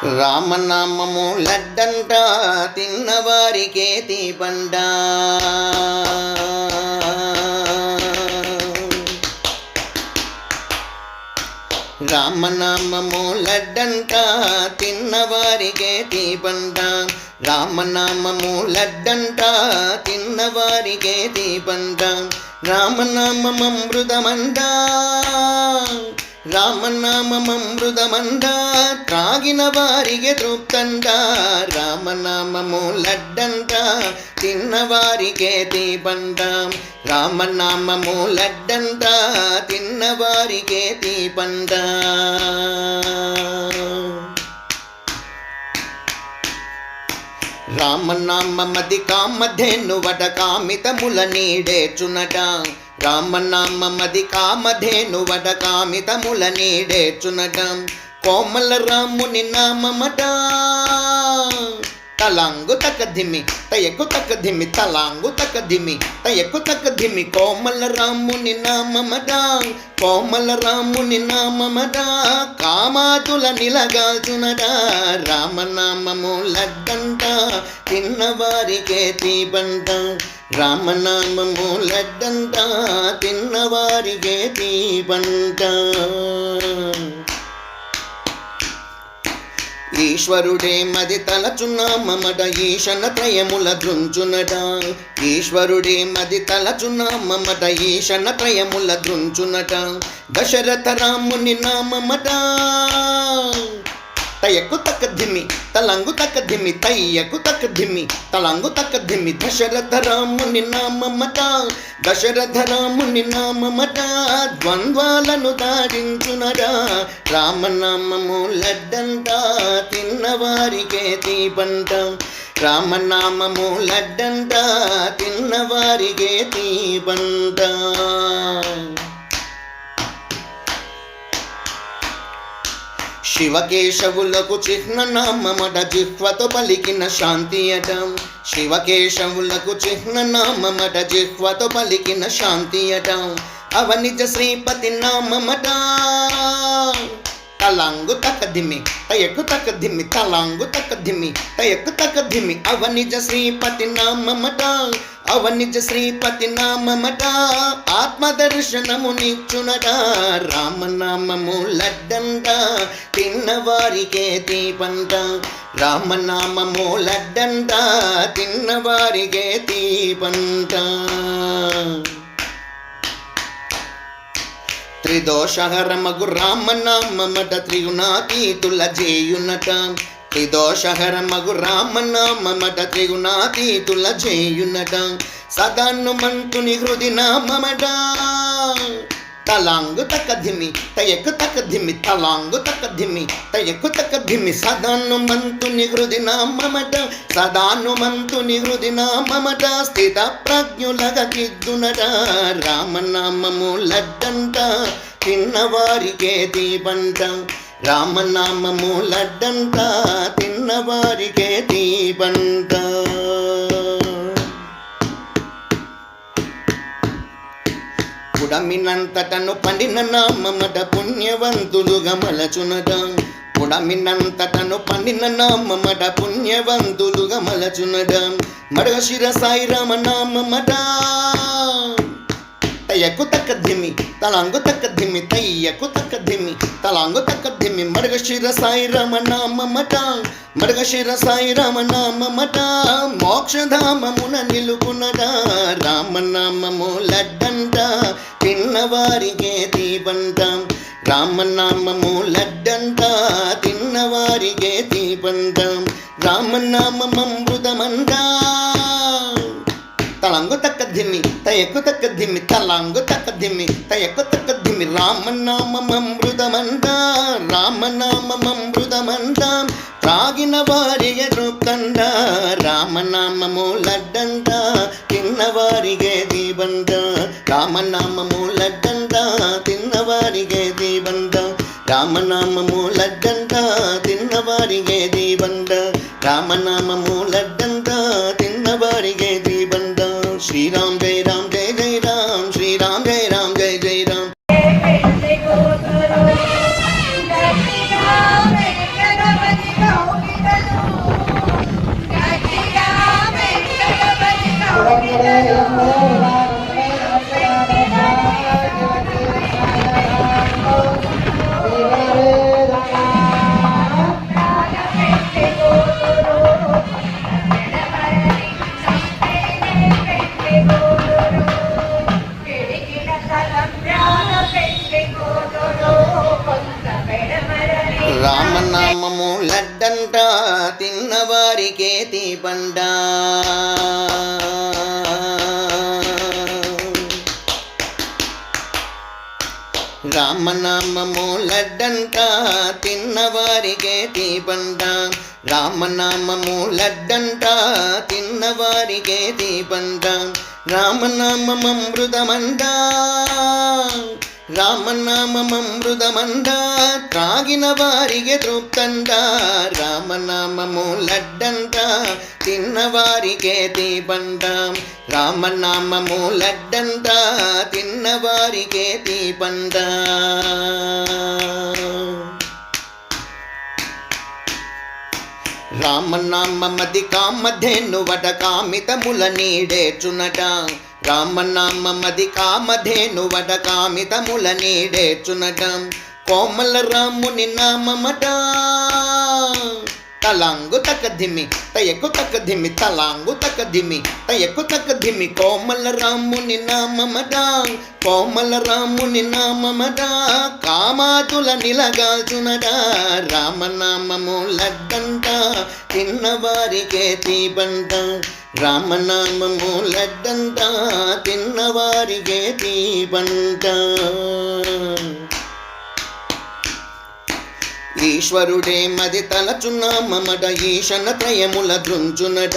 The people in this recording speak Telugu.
రామనామము లడ్డంట తిన్నవారికే తీపండ రామనామము లడ్డంట తిన్నవారికే తీపండ రామనామము లడ్డంట తిన్నవారికే తీపండ రామనామమృతమండ రామనామమృతమండ త్రాగిన వారికి తృప్తండ రామనామము లడ్డంట తిన్నవారికే తీపండ రామనామము లడ్డంట తిన్నవారికే తీపండ రామనామమది కామధేను వట కామితముల నీడేచునట రామనామమది కామధేను వట కామితముల నీడేచునట. కోమల రాముని నామమట. తలాంగు తక ధిమి తయకు తక ధిమి తలాంగు తక ధిమి తయకు తక ధిమి కోమల రాముని నామమట. కోమల రాముని నామమట. కామాతుల నిలగాల్చునట రామనామము లద్దంట తిన్నవారికే తీపంట. రామనామము లడ్డంట తిన్నవారికే తీపంట ఈశ్వరుడే మది తలచున్నామమట ఈశన త్రయముల దృంచునట ఈశ్వరుడే మది తలచున్నామమట ఈశన త్రయముల దృంచునట దశరథ రాముని నామమట. తయకు తక్క ధిమ్మి తలంగు తక్క ధిమ్మి తయ్యకు తక్క ధిమ్మి తలంగు తక్క ధిమ్మి దశరథ రాముని నామమట దశరథ రాముని నామమట ద్వంద్వాలను దారించునరా రామనామము లడ్డంట తిన్నవారికే తీపంట. రామనామము లడ్డంట తిన్నవారికే తీపంట. శివకేశవులకు చిహ్ననామమట జిహ్వతో పలికిన శాంతి అట. శివకేశవులకు చిహ్ననామమట జిహ్వతో పలికిన శాంతి అట. అవనిజ శ్రీపతి నామమట. తలాంగు తక ధిమి తయకు తక ధిమి తలాంగు తక ధిమి తయకు తక ధిమి అవనిజ శ్రీపతి నామమట. అవనిజ శ్రీపతి నామమట ఆత్మదర్శనము నిచ్చునట రామనామము లడ్డంట తిన్నవారికే తీపంట రామనామము లడ్డంట తిన్నవారికే తీపంట. త్రిదోషహరమగు రామనామమట త్రిగుణాతీతుల జేయునట త్రిదోషహరమగు రామనామమట త్రిగుణాతీతుల చేయునట. సదాను మంతుని హృది నామమట తలాంగు తక ధిమి తయకు తక ధిమి తలాంగు తక ధిమి తయకు తక ధిమి సదాను మంతుని హృది నామమట సదాను మంతుని హృది నామమట స్థిత ప్రజ్ఞులగకిద్దునట రామనామము లడ్డంట తిన్నవారికే దీపంట రామనామము లడ్డంట తిన్నవారికే దీపంట. పుడమినంతటను పండిన నామమట పుణ్యవంతులుగా మలచునట. పుడమినంతటను పండిన నామమట పుణ్యవంతులుగా మలచునట. మడగశిర సాయి రామనామమట. రామ నామమట తయ్యకు తక్క ధిమి తలాంగు తక్క ధిమి తయ్యకు తక్క ధిమి తలాంగు తక్క ధిమి మడగశిర సాయి రామ నామమట మడగశిర సాయి రామ నామమట మోక్షధామమున నిలుపునట రామనామము లడ్డంట తిన్నవారికే దీపంట రామనామము లడ్డంట తిన్నవారికే దీపంట రామనామమృతమంట తలంగు తక్క ధిమి తయకు తక్క ధిమి తలాంగు తక్క ధిమి తయకు తక్క ధిమి రామనామమృతమంట రామనామమృతమంట త్రాగిన వారి ఎరు ఎరుకండ రామనామము లడ్డంద తిన్నవారిగే దీబంద రామనామము లడ్డంద తిన్నవారిగే దీబంద రామనామము లడ్డంద తిన్నవారిగే దీబంద రామనామము లడ్డంట తిన్నవారిగే దీబంట శ్రీరామ్ జయ తిన్నవారికే తీపండ రామనామము లడ్డంట తిన్నవారికే తీపండ రామనామము లడ్డంట తిన్నవారికే తీపండ రామనామమృతమండ రామనామమృతమండ త్రాగిన వారిగే తృప్తండ రామనామము లడ్డంట తిన్నవారికే దీపండ రామనామము లడ్డంట తిన్నవారికే దీపండ రామనామమది కామధేను వట కామితముల నీడేచునట రామనామమది కామధేను వట కామితముల నీడేచునట కోమల రాముని నామమట. తలాంగు తక ధిమి తయకు తక ధిమి తలాంగు తక ధిమి తయకు తక ధిమి కోమల రాముని నామమట. కోమల రాముని నామమట. కామాతుల నిలగాల్చునట. రామనామము లడ్డంట తిన్నవారికే తీబంట రామనామము లడ్డంట తిన్నవారికే దీపంట ఈశ్వరుడే మది తలచున్నామమట ఈశన త్రయముల దృంచునట